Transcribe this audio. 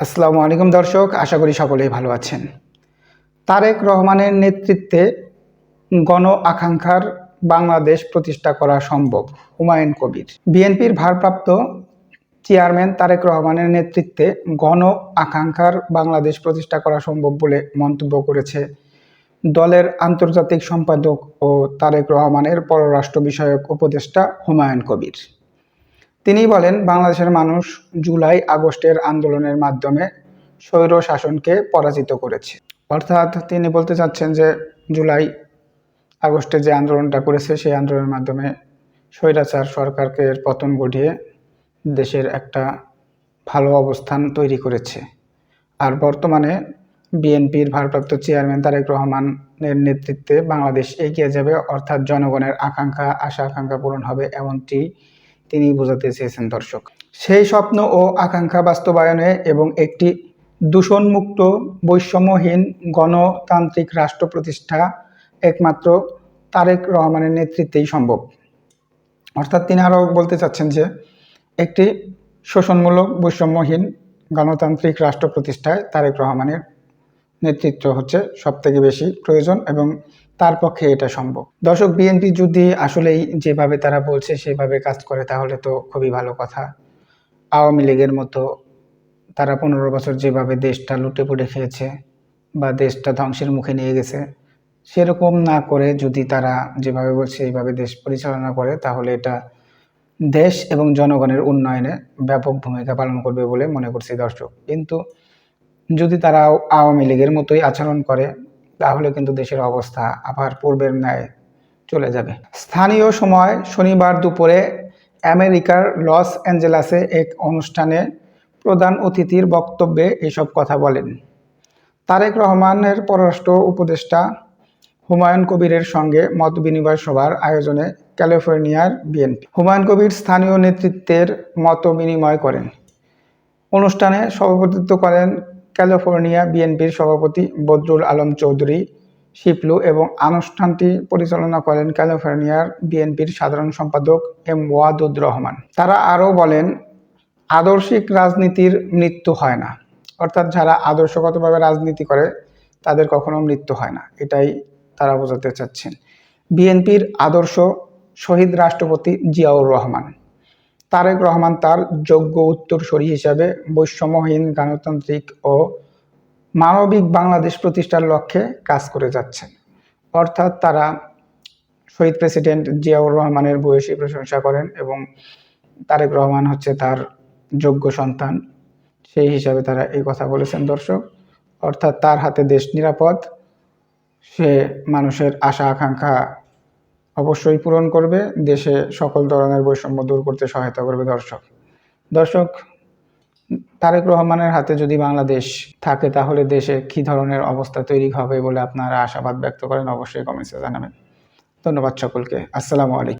আসসালামু আলাইকুম দর্শক, আশা করি সকলেই ভালো আছেন। তারেক রহমানের নেতৃত্বে গণ আকাঙ্ক্ষার বাংলাদেশ প্রতিষ্ঠা করা সম্ভব, হুমায়ুন কবির। বিএনপির ভারপ্রাপ্ত চেয়ারম্যান তারেক রহমানের নেতৃত্বে গণ আকাঙ্ক্ষার বাংলাদেশ প্রতিষ্ঠা করা সম্ভব বলে মন্তব্য করেছে দলের আন্তর্জাতিক সম্পাদক ও তারেক রহমানের পররাষ্ট্র বিষয়ক উপদেষ্টা হুমায়ুন কবির। তিনি বলেন, বাংলাদেশের মানুষ জুলাই আগস্টের আন্দোলনের মাধ্যমে স্বৈর শাসনকে পরাজিত করেছে। অর্থাৎ তিনি বলতে চাচ্ছেন যে, জুলাই আগস্টে যে আন্দোলনটা করেছে, সেই আন্দোলনের মাধ্যমে স্বৈরাচার সরকারকে পতন ঘটিয়ে দেশের একটা ভালো অবস্থান তৈরি করেছে। আর বর্তমানে বিএনপির ভারপ্রাপ্ত চেয়ারম্যান তারেক রহমানের নেতৃত্বে বাংলাদেশ এগিয়ে যাবে, অর্থাৎ জনগণের আকাঙ্ক্ষা আশা আকাঙ্ক্ষা পূরণ হবে, এমনটি তিনি বোঝাতে চেয়েছেন দর্শক। সেই স্বপ্ন ও আকাঙ্ক্ষা বাস্তবায়নে এবং একটি দূষণমুক্ত, বৈষম্যহীন গণতান্ত্রিক রাষ্ট্র প্রতিষ্ঠা একমাত্র তারেক রহমানের নেতৃত্বেই সম্ভব। অর্থাৎ তিনি আরও বলতে চাচ্ছেন যে, একটি শোষণমূলক, বৈষম্যহীন গণতান্ত্রিক রাষ্ট্র প্রতিষ্ঠায় তারেক রহমানের নেতৃত্ব হচ্ছে সবথেকে বেশি প্রয়োজন এবং তার পক্ষে এটা সম্ভব। দর্শক, বিএনপি যদি আসলেই যেভাবে তারা বলছে সেভাবে কাজ করে, তাহলে তো খুবই ভালো কথা। আওয়ামী লীগের মতো তারা পনেরো বছর যেভাবে দেশটা লুটে পুটে খেয়েছে বা দেশটা ধ্বংসের মুখে নিয়ে গেছে, সেরকম না করে যদি তারা যেভাবে বলছে এইভাবে দেশ পরিচালনা করে, তাহলে এটা দেশ এবং জনগণের উন্নয়নে ব্যাপক ভূমিকা পালন করবে বলে মনে করছি দর্শক। কিন্তু যদি তারা আওয়ামী লীগের মতোই আচরণ করে, তাহলে কিন্তু দেশের অবস্থা আবার পূর্বের ন্যায় চলে যাবে। স্থানীয় সময় শনিবার দুপুরে আমেরিকার লস অ্যাঞ্জেলাসে এক অনুষ্ঠানে প্রধান অতিথির বক্তব্যে এসব কথা বলেন। তারেক রহমানের পররাষ্ট্র উপদেষ্টা হুমায়ুন কবিরের সঙ্গে মত বিনিময় সভার আয়োজনে ক্যালিফোর্নিয়ার বিএনপি। হুমায়ুন কবির স্থানীয় নেতৃত্বের মত বিনিময় করেন। অনুষ্ঠানে সভাপতিত্ব করেন ক্যালিফোর্নিয়া বিএনপির সভাপতি বদরুল আলম চৌধুরী শিপলু এবং অনুষ্ঠানটি পরিচালনা করেন ক্যালিফোর্নিয়ার বিএনপির সাধারণ সম্পাদক এম ওয়াদুদ রহমান। তারা আরও বলেন, আদর্শিক রাজনীতির মৃত্যু হয় না। অর্থাৎ যারা আদর্শগতভাবে রাজনীতি করে, তাদের কখনো মৃত্যু হয় না। এটাই তারা বোঝাতে চাচ্ছেন। বিএনপির আদর্শ শহীদ রাষ্ট্রপতি জিয়াউর রহমান। তারেক রহমান তার যোগ্য উত্তরসূরি হিসাবে বৈষম্যহীন গণতান্ত্রিক ও মানবিক বাংলাদেশ প্রতিষ্ঠার লক্ষ্যে কাজ করে যাচ্ছেন। অর্থাৎ তারা শহীদ প্রেসিডেন্ট জিয়াউর রহমানের বয়সী প্রশংসা করেন এবং তারেক রহমান হচ্ছে তার যোগ্য সন্তান। সেই হিসাবে তারা এই কথা বলেছেন দর্শক। অর্থাৎ তার হাতে দেশ নিরাপদ, সে মানুষের আশা আকাঙ্ক্ষা অবশ্যই পূরণ করবে। দেশে সকল ধরনের বৈষম্য দূর করতে সহায়তা করবে দর্শক। দর্শক, তারেক রহমানের হাতে যদি বাংলাদেশ থাকে, তাহলে দেশে কী ধরনের অবস্থা তৈরি হবে বলে আপনারা আশাবাদ ব্যক্ত করেন? অবশ্যই কমেন্টসে জানাবেন। ধন্যবাদ সকলকে। আসসালামু আলাইকুম।